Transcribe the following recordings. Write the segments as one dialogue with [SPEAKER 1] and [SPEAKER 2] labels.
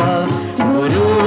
[SPEAKER 1] गुरु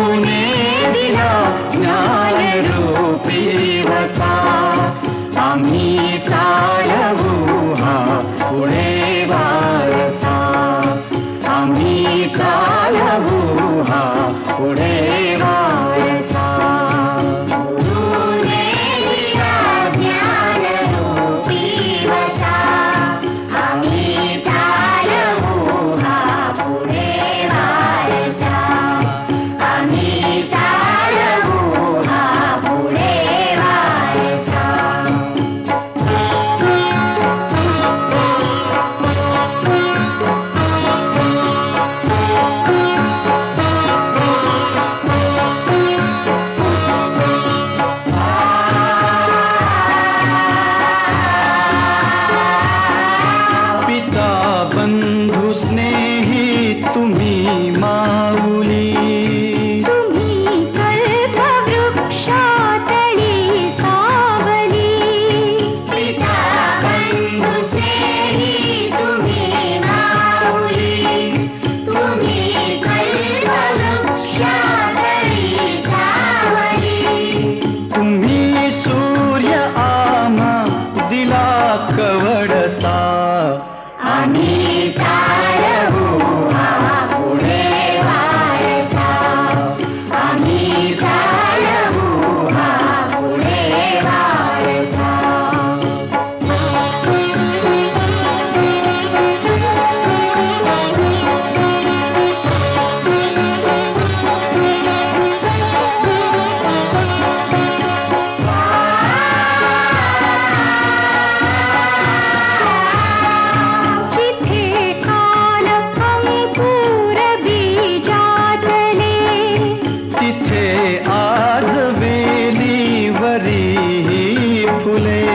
[SPEAKER 2] আমি
[SPEAKER 1] भूले